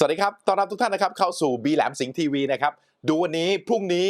สวัสดีครับ ต้อนรับทุกท่านนะครับเข้าสู่บีแหลมสิงห์ทีวีนะครับ ดูวันนี้พรุ่งนี้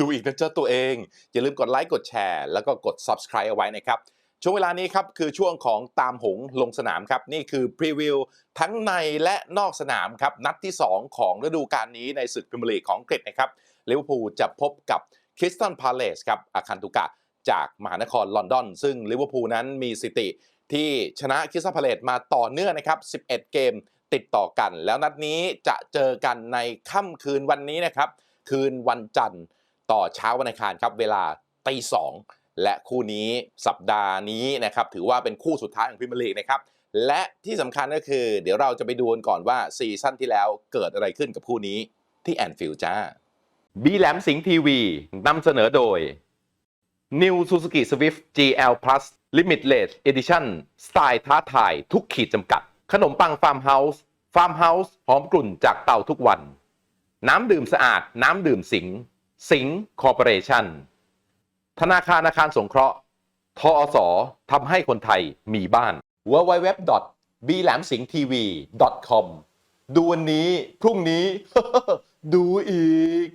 ดูอีกนะเจ้าตัวเอง อย่าลืมกดไลค์กดแชร์แล้วก็กด Subscribe เอาไว้นะครับ ช่วงเวลานี้ครับคือช่วงของตามหงลงสนามครับ นี่คือพรีวิวทั้งในและนอกสนามครับ นัดที่ 2 ของฤดูกาลนี้ในศึกพรีเมียร์ลีกของอังกฤษนะครับลิเวอร์พูลจะพบกับคริสตันพาเลสครับอาคันตุกะจากมหานครลอนดอน ซึ่งลิเวอร์พูลนั้นมีสถิติที่ชนะคริสตันพาเลสมาต่อเนื่องนะครับ 11 เกม ติดต่อกัน แล้วนัดนี้จะเจอกันในค่ำคืนวันนี้นะครับ คืนวันจันทร์ต่อเช้าวันอังคารครับ เวลาตีสองและคู่นี้สัปดาห์นี้นะครับ ถือว่าเป็นคู่สุดท้ายของพรีเมียร์ลีกนะครับ และที่สำคัญก็คือ เดี๋ยวเราจะไปดูกันก่อนว่าซีซั่นที่แล้วเกิดอะไรขึ้นกับคู่นี้ที่แอนฟิลด์จ้าบีแหลมสิงห์ทีวีนำเสนอโดย New Suzuki Swift GL Plus Limitless Edition สไตล์ท้าทายทุกขีดจำกัด ขนมปังฟาร์มเฮาส์ฟาร์มเฮาส์หอมกลุ่นจากเตาทุกวัน น้ำดื่มสะอาด น้ำดื่มสิง สิงคอร์ปอเรชั่น ธนาคารอาคารสงเคราะห์ ทอสอทำให้คนไทยมีบ้าน w w w b l a m s i n g t v com ดูวันนี้ พรุ่งนี้ ดูอีก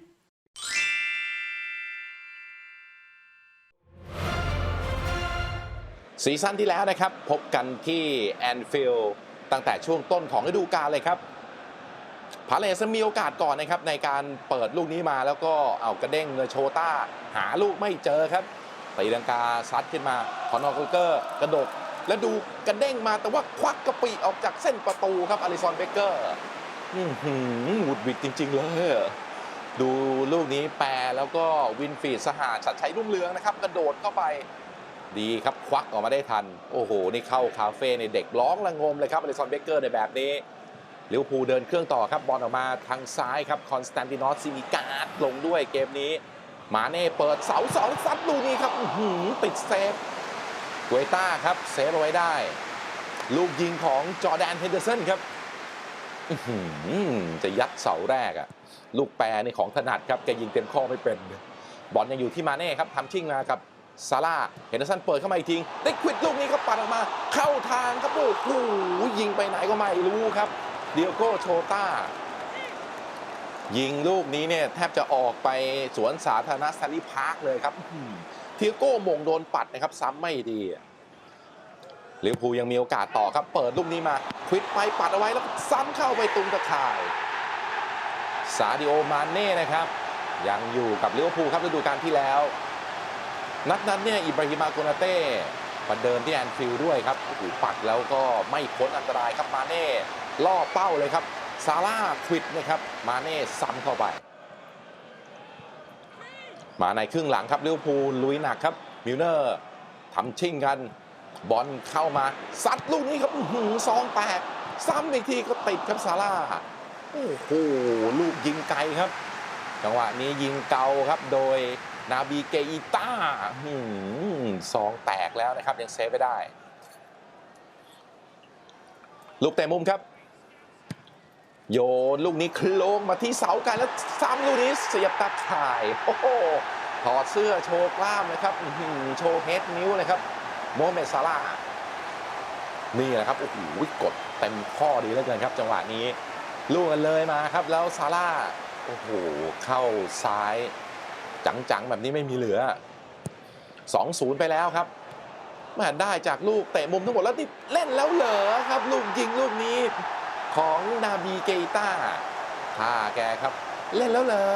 ซีซั่นที่แล้วนะครับ พบกันที่แอนฟิลด์ ตั้งแต่ช่วงต้นของฤดูกาลเลยครับพาเลสมีโอกาสก่อนนะครับในการเปิดลูกนี้มาแล้วก็เอากระเด้งเนอโชต้า หาลูกไม่เจอครับตีลังกาซัดขึ้นมาคอนอร์คูเกอร์กระโดดแล้วดูกระเด้งมาแต่ว่าควักกระปีออกจากเส้นประตูครับอลิซอนเบเกอร์อื้อหือหงุดหวิดจริง ๆ เลย ดูลูกนี้แปรแล้วก็วินฟีดสหาชัดชัยรุ่งเรืองนะครับ กระโดดเข้าไป ดีครับ ควักออกมาได้ทัน โอ้โห นี่เข้าคาเฟ่ในเด็กร้องระงมเลยครับอลิซอนเบเกอร์ในแบบนี้ลิวพูเดินเครื่องต่อครับบอลออกมาทางซ้ายครับคอนสแตนตินอสซิมิกาดลงด้วยเกมนี้มาเน่เปิดเสาสองซัดลูกนี้ครับหือติดเซฟเวต้าครับเซฟเอาไว้ได้ ลูกยิงของจอแดนเฮนเดอร์สันครับหือจะยัดเสาแรกอะลูกแปรนี่ของถนัดครับแกยิงเต็มข้อไม่เป็น บอลยังอยู่ที่มาเน่ครับทำชิ่งมากับ ซาร่าเฮนเดอร์สันเปิดเข้ามาอีกทีได้ควิดลูกนี้ครับปัดออกมา เข้าทางครับโอ้โหยิงไปไหนก็ไม่รู้ครับ เดียโก้โชต้า ยิงลูกนี้เนี่ยแทบจะออกไปสวนสาธารณะซารีพาร์คเลยครับเทียโก้มงโดนปัดนะครับ ซ้ำไม่ดีลิเวอร์พูลยังมีโอกาสต่อครับ เปิดลูกนี้มา ควิดไปปัดเอาไว้แล้วซ้ำเข้าไปตุงตะข่ายซาดิโอมาเน่นะครับ ยังอยู่กับลิเวอร์พูลครับฤดูกาลที่แล้ว นัดนั้นเนี่ยอิบราฮิมาโกนาเต้มาเดินที่แอนฟิลด้วยครับโอ้โหปัดแล้วก็ไม่พ้นอันตรายครับมาเน่ล่อเป้าเลยครับซาร่าควิดนะครับมาเน่ซ้ำเข้าไป มาในครึ่งหลังครับลิเวอร์พูลลุยหนักครับมิลเนอร์ทำชิ่งกัน บอลเข้ามาซัดลูกนี้ครับหือซองแตกซ้ำอีกทีก็ติดครับซาร่าโอ้โหลูกยิงไกลครับ จังหวะนี้ยิงเกาครับโดย นาบีเกอิต้าหืมซองแตกแล้วนะครับ ยังเซฟไม่ได้ ลูกเตะมุมครับ โยนลูกนี้โคลงมาที่เสากันแล้วซ้ำลูกนี้เสียบตาข่าย โอ้โหถอดเสื้อโชว์กล้ามนะครับโชว์เฮดนิ้วเลยครับ โมเม็ดซาร่านี่แหละครับโอ้โหกดเต็มข้อดีเหลือเกินครับ จังหวะนี้ลูกกันเลยมาครับ แล้วซาร่าโอ้โหเข้าซ้าย จังๆ แบบนี้ไม่มีเหลือ 2-0 ไปแล้วครับแมาได้จากลูกเตะมุมทั้งหมดแล้วนี่เล่นแล้วเหรอครับ ลูกยิงลูกนี้ของนาบีเกต้าท่าแกครับ เล่นแล้วเหรอ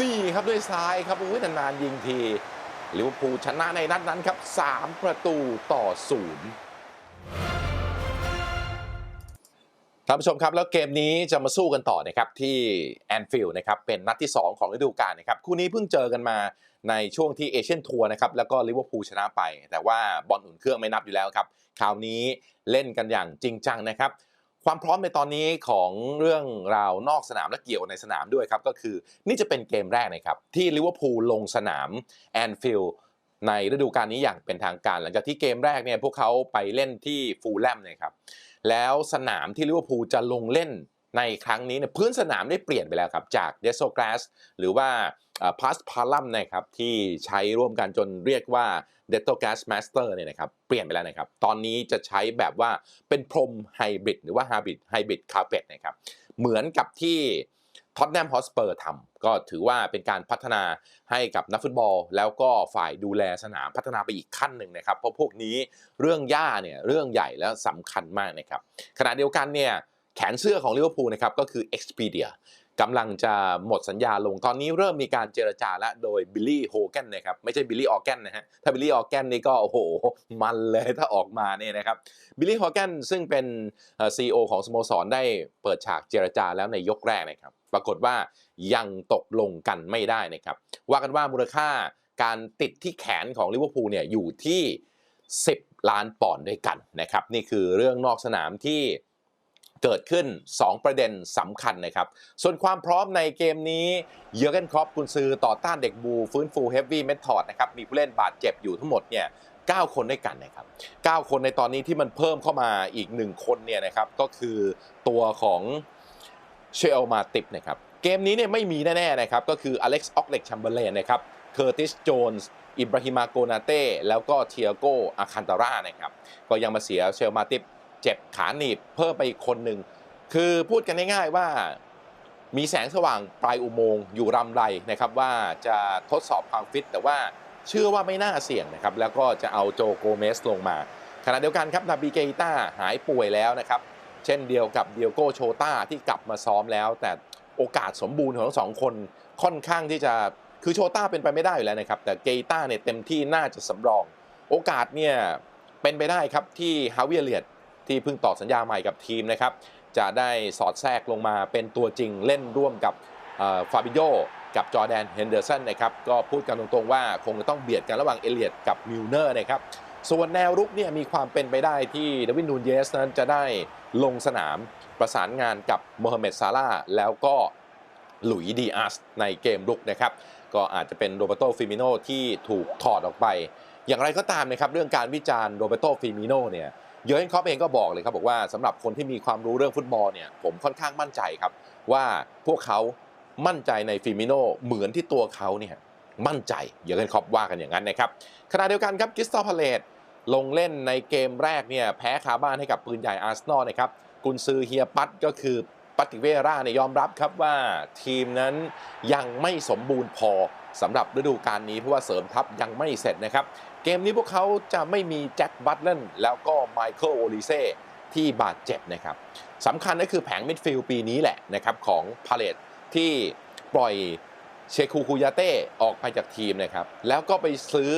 นี่ครับด้วยซ้ายครับอุ้ยนานๆยิงทีลิเวอร์พูลชนะในนัดนั้นครับ 3 ประตูต่อศูนย์ ท่านผู้ชมครับแล้วเกมนี้จะมาสู้กันต่อนะครับที่แอนฟิลด์นะครับเป็นนัดที่ 2 ของฤดูกาลนะครับคู่นี้เพิ่งเจอกันมาในช่วงที่เอเชียนทัวร์นะครับแล้วก็ลิเวอร์พูลชนะไป แต่ว่าบอลอุ่นเครื่องไม่นับอยู่แล้วครับคราวนี้เล่นกันอย่างจริงจังนะครับ ความพร้อมในตอนนี้ของเรื่องราวนอกสนามและเกี่ยวในสนามด้วยครับก็คือนี่จะเป็นเกมแรกนะครับที่ลิเวอร์พูลลงสนามแอนฟิลด์ ในฤดูกาลนี้อย่างเป็นทางการ หลังจากที่เกมแรกเนี่ยพวกเขาไปเล่นที่ฟูลแลมเนะครับแล้วสนามที่ลิเวอร์พูลจะลงเล่นในครั้งนี้เนี่ยพื้นสนามได้เปลี่ยนไปแล้วครับ จากเดโซก a s หรือว่าพาสพาลัมนะครับที่ใช้ร่วมกันจนเรียกว่าเดโ g ก a s Master เนี่ยนะครับเปลี่ยนไปแล้วนะครับ ตอนนี้จะใช้แบบว่าเป็นพรมไฮบริดหรือว่าไฮบริดไฮบริดคาร์เปตนะครับเหมือนกับที่ ท็อตแนมฮอสเปอร์ทำก็ถือว่าเป็นการพัฒนาให้กับนักฟุตบอล แล้วก็ฝ่ายดูแลสนามพัฒนาไปอีกขั้นหนึ่งนะครับ เพราะพวกนี้เรื่องหญ้าเนี่ยเรื่องใหญ่และสำคัญมากนะครับขณะเดียวกันเนี่ยแขนเสื้อของลิเวอร์พูลนะครับก็คือ Expedia กำลังจะหมดสัญญาลง ตอนนี้เริ่มมีการเจรจาแล้วโดยบิลลี่โฮแกนนะครับ ไม่ใช่บิลลี่ออแกนนะฮะ ถ้าบิลลี่ออแกนนี่ก็โอ้โห มันเลยถ้าออกมาเนี่ยนะครับ บิลลี่โฮแกนซึ่งเป็นซีอีโอของสโมสรได้เปิดฉากเจรจาแล้วในยกแรกนะครับ ปรากฏว่ายังตกลงกันไม่ได้นะครับ ว่ากันว่ามูลค่าการติดที่แขนของลิเวอร์พูลเนี่ยอยู่ที่ 10 ล้านปอนด์ด้วยกันนะครับ นี่คือเรื่องนอกสนามที่ เกิดขึ้น 2 ประเด็นสำคัญนะครับ ส่วนความพร้อมในเกมนี้ เยอร์เกนครอปกุนซือต่อต้านเด็กบู ฟื้นฟูเฮฟวี่เมทอดนะครับ มีผู้เล่นบาดเจ็บอยู่ทั้งหมดเนี่ย9คนด้วยกันนะครับ 9 คนในตอนนี้ที่มันเพิ่มเข้ามาอีก 1 คนเนี่ยนะครับ ก็คือตัวของเชลมาติปนะครับ เกมนี้เนี่ยไม่มีแน่ๆนะครับ ก็คืออเล็กซ์ออกเล็กชัมเบอร์เลนนะครับ เคอร์ติส โจนส์ อิบราฮิมาโกนาเต้ แล้วก็เทียโกอาคันตาร่านะครับ ก็ยังมาเสียเชลมาติป เจ็บขาหนีบเพิ่มไปอีกคนหนึ่ง คือพูดกันง่ายๆว่ามีแสงสว่างปลายอุโมงค์อยู่รำไรนะครับว่าจะทดสอบความฟิต แต่ว่าเชื่อว่าไม่น่าเสี่ยงนะครับแล้วก็จะเอาโจโกเมสลงมาขณะเดียวกันครับนาบีเกต้าหายป่วยแล้วนะครับเช่นเดียวกับเดียโกโชตาที่กลับมาซ้อมแล้ว แต่โอกาสสมบูรณ์ของทั้งสองคนค่อนข้างที่จะคือโชต้าเป็นไปไม่ได้อยู่แล้วนะครับแต่เกต้าเนี่ยเต็มที่น่าจะสำรอง โอกาสเนี่ยเป็นไปได้ครับที่ฮาวิเลียด ที่เพิ่งต่อสัญญาใหม่กับทีมนะครับ จะได้สอดแทรกลงมาเป็นตัวจริงเล่นร่วมกับฟาบิโยกับจอแดนเฮนเดอร์สันนะครับก็พูดกันตรงๆว่าคงจะต้องเบียดกันระหว่างเอเลียดกับมิลเนอร์นะครับส่วนแนวรุกเนี่ยมีความเป็นไปได้ที่เดวินนูนเยสนั้นจะได้ลงสนามประสานงานกับโมฮัมเหม็ดซาร่าแล้วก็หลุยดีอาสในเกมรุกนะครับก็อาจจะเป็นโรเบโตฟิมิโนที่ถูกถอดออกไป อย่างไรก็ตามนะครับเรื่องการวิจารณ์โรเบโตฟิมิโนเนี่ย เยอร์เกนคอปเองก็บอกเลยครับบอกว่าสำหรับคนที่มีความรู้เรื่องฟุตบอลเนี่ยผมค่อนข้างมั่นใจครับ ว่าพวกเขามั่นใจในฟิมิโนเหมือนที่ตัวเขาเนี่ยมั่นใจเยอร์เกนคอปว่ากันอย่างนั้นนะครับขณะเดียวกันครับกิสตอพาเลตลงเล่นในเกมแรกเนี่ยแพ้คาบ้านให้กับปืนใหญ่อาร์เซนอลนะครับกุนซือเฮียปัตก็คือปัติเวราเนี่ยยอมรับครับว่าทีมนั้นยังไม่สมบูรณ์พอสำหรับฤดูกาลนี้เพราะว่าเสริมทัพยังไม่เสร็จนะครับ เกมนี้พวกเขาจะไม่มีแจ็คบัตเลนแล้วก็ไมเคิลโอลิเซ่ที่บาดเจ็บนะครับสำคัญก็คือแผงมิดฟิลด์ปีนี้แหละนะครับของพาเลตที่ปล่อยเชคูคูยาเต้ออกไปจากทีมนะครับ แล้วก็ไปซื้อ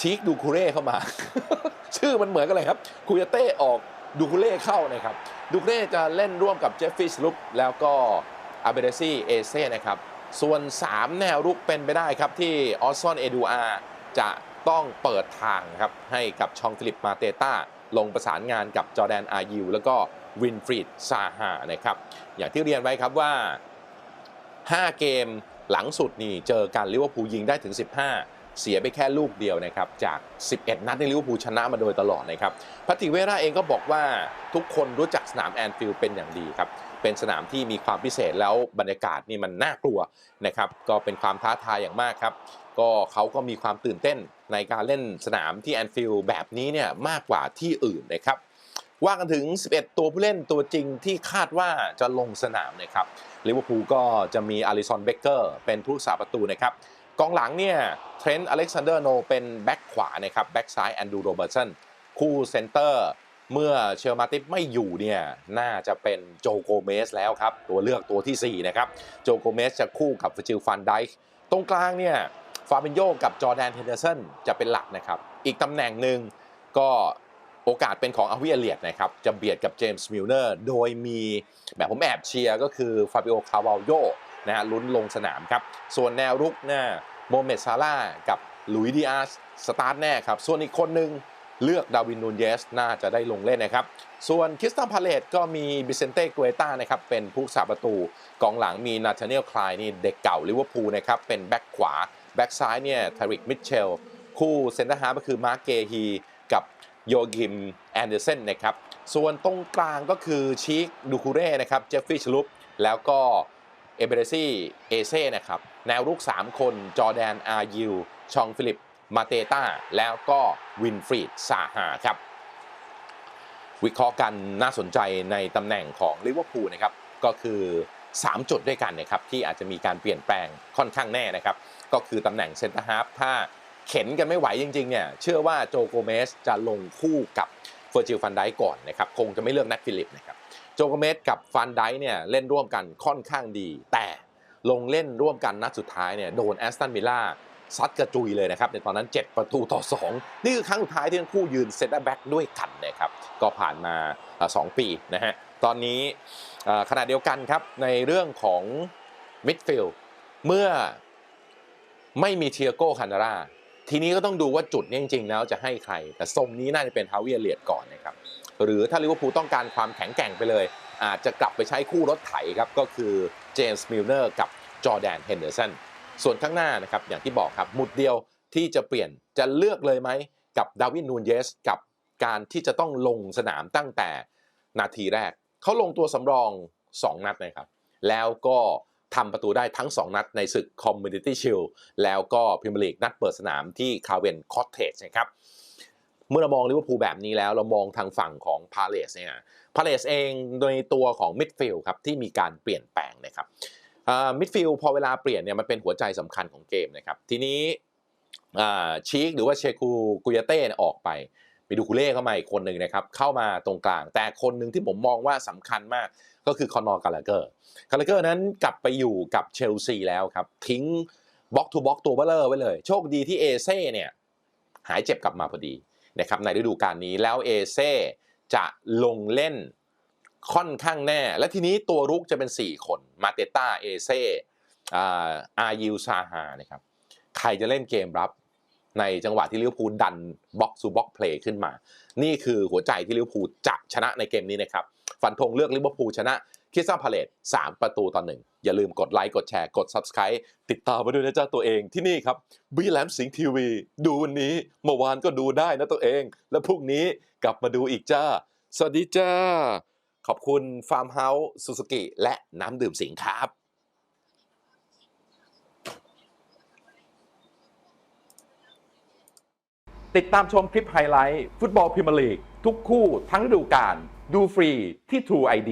ชีคดูคูเร่เข้ามา ชื่อมันเหมือนกันเลยครับคูยาเต้ออกดูคูเล่เข้านะครับ ดูคูเล่จะเล่นร่วมกับเจฟฟี่สลุปแล้วก็อาเบเดซี่เอเซ่นะครับ ส่วน 3 แนวรุกเป็นไปได้ครับที่ออสซอนเอดูอาจะ ต้องเปิดทางครับให้กับชองฟิลิปมาเตต้า ลงประสานงานกับจอแดนอายิวแล้วก็วินฟรีดซาฮานะครับอย่างที่เรียนไว้ครับว่า 5 เกมหลังสุดนี่เจอกันลิเวอร์พูลยิงได้ถึง 15 เสียไปแค่ลูกเดียวนะครับจาก 11 นัดในลิเวอร์พูลชนะมาโดยตลอดนะครับพัติเวราเองก็บอกว่าทุกคนรู้จักสนามแอนฟิลด์เป็นอย่างดีครับ เป็นสนามที่มีความพิเศษแล้วบรรยากาศนี่มันน่ากลัวนะครับก็เป็นความท้าทายอย่างมากครับก็เขาก็มีความตื่นเต้นในการเล่นสนามที่แอนฟิลด์แบบนี้เนี่ยมากกว่าที่อื่นนะครับว่ากันถึง 11 ตัวผู้เล่นตัวจริงที่คาดว่าจะลงสนามนะครับลิเวอร์พูลก็จะมีอาริสันเบเกอร์เป็นผู้สาประตูนะครับกองหลังเนี่ยเทรนต์อเล็กซานเดอร์โนเป็นแบ็กขวานะครับแบ็กซ้ายแอนดูโรเบิร์ตสันคู่เซนเตอร์ เมื่อเชลมาติฟไม่อยู่เนี่ยน่าจะเป็นโจโกเมสแล้วครับ ตัวเลือกตัวที่ 4 นะครับ โจโกเมสจะคู่กับฟิจิลฟันไดค์ตรงกลางเนี่ยฟาบินโยกับจอแดนเฮนเดอร์สันจะเป็นหลักนะครับ อีกตำแหน่งหนึ่งก็โอกาสเป็นของอาวิเอเลียดนะครับ จะเบียดกับเจมส์มิลเนอร์โดยมีแบบผมแอบเชียร์ก็คือฟาบิโอคาวาโยนะฮะลุ้นลงสนามครับ ส่วนแนวรุกนี่ยโมเมดซาร่ากับลุยดิอาส สตาร์ทแน่ครับ ส่วนอีกคนหนึ่ง เลือกดาวินนูนเยสน่าจะได้ลงเล่นนะครับ ส่วนคิสตันพาเลตก็มีบิเซนเต้กเวต้านะครับ เป็นผู้สาประตู กองหลังมีนาธาเนียลคลายนี่เด็กเก่าลิเวอร์พูลนะครับ เป็นแบ็กขวา แบ็กซ้ายเนี่ยทาริกมิเชล คู่เซนเตอร์ฮาร์ก็คือมาร์กเกฮีกับโยกิมแอนเดอร์เซนนะครับ ส่วนตรงกลางก็คือชีคดูคูเร่นะครับ เจฟฟี่ชลุป แล้วก็เอเบเรซี่เอเซ่นะครับ แนวรุก 3 คน จอแดนอายิว ชองฟิลิป มาเตต้าแล้วก็วินฟรีดซาฮาครับ วิเคราะห์กันน่าสนใจในตำแหน่งของลิเวอร์พูลนะครับก็คือ 3 จุดด้วยกันนะครับที่อาจจะมีการเปลี่ยนแปลงค่อนข้างแน่นะครับ ก็คือตำแหน่งเซนเตอร์ฮาฟถ้าเข็นกันไม่ไหวจริงๆเนี่ยเชื่อว่าโจโกเมสจะลงคู่กับเฟอร์จิลฟันไดก่อนนะครับคงจะไม่เลือกแนทฟิลิปนะครับโจโกเมสกับฟันไดเนี่ยเล่นร่วมกันค่อนข้างดี แต่ลงเล่นร่วมกันนัดสุดท้ายเนี่ยโดนแอสตันมิลล่า ซัดกระจุยเลยนะครับ ในตอนนั้น 7 ประตูต่อ 2 นี่คือครั้งสุดท้ายที่ทั้งคู่ยืนเซตแบ็กด้วยกันนะครับ ก็ผ่านมาเอ่อ2ปีนะฮะ ตอนนี้ขณะเดียวกันครับ ในเรื่องของมิดฟิลด์เมื่อไม่มีเทียโก้คานาร่าทีนี้ก็ต้องดูว่าจุดนี้จริงๆแล้วจะให้ใคร แต่ทรงนี้น่าจะเป็นฮาวิเอเลียดก่อนนะครับ หรือถ้าลิเวอร์พูลต้องการความแข็งแกร่งไปเลย อาจจะกลับไปใช้คู่รถไถครับ ก็คือเจมส์มิลเนอร์กับจอร์แดนเฮนเดอร์สัน ส่วนข้างหน้านะครับอย่างที่บอกครับหมุดเดียวที่จะเปลี่ยนจะเลือกเลยไหมกับดาวินนูนเยสกับการที่จะต้องลงสนามตั้งแต่นาทีแรก เขาลงตัวสำรอง 2 นัดนะครับ แล้วก็ทำประตูได้ทั้ง 2 นัดในศึก Community Shield แล้วก็พรีเมียร์ลีกนัดเปิดสนามที่คาเวนคอ t เทจนะครับ เมื่อเรามองลิเวอร์พูลแบบนี้แล้วเรามองทางฝั่งของพาเลสเนี่ยพาเลสเองโดยตัวของมิดฟิลด์ครับที่มีการเปลี่ยนแปลงนะครับ มิดฟิลด์พอเวลาเปลี่ยนเนี่ยมันเป็นหัวใจสำคัญของเกมนะครับ ทีนี้ชีคหรือว่าเชคูกุยเต้ออกไปมีดูคูเล่เข้ามาอีกคนหนึ่งนะครับเข้ามาตรงกลาง แต่คนหนึ่งที่ผมมองว่าสำคัญมากก็คือคอนอร์กาลาเกอร์กาลาเกอร์นั้นกลับไปอยู่กับเชลซีแล้วครับ ทิ้งบล็อกทูบล็อกตัวเบลเลอร์ไว้เลย โชคดีที่เอเซ่เนี่ยหายเจ็บกลับมาพอดีนะครับในฤดูกาลนี้แล้วเอเซ่จะลงเล่น ค่อนข้างแน่ และทีนี้ตัวรุกจะเป็น 4 คน มาเตต้า เอเซ่อายิวซาฮานะครับ ใครจะเล่นเกมรับ ในจังหวะที่ลิเวอร์พูลดันบ็อกซ์ซูบ็อกเพลย์ขึ้นมา นี่คือหัวใจที่ลิเวอร์พูลจะชนะในเกมนี้นะครับ ฟันธงเลือกลิเวอร์พูลชนะคิสซัมพาเลต3ประตูต่อหนึ่ง อย่าลืมกดไลค์ กดแชร์ กด Subscribe ติดตามมาด้วยนะจ๊ะตัวเองที่นี่ครับบีแลมสิงทีวี ดูวันนี้ เมื่อวานก็ดูได้นะตัวเอง แล้วพรุ่งนี้กลับมาดูอีกจ้า สวัสดีจ้า ขอบคุณฟาร์มเฮาส์ซูซูกิและน้ำดื่มสิงห์ครับติดตามชมคลิปไฮไลท์ ฟุตบอลพรีเมียร์ลีก ทุกคู่ทั้งฤดูกาลดูฟรีที่ True ID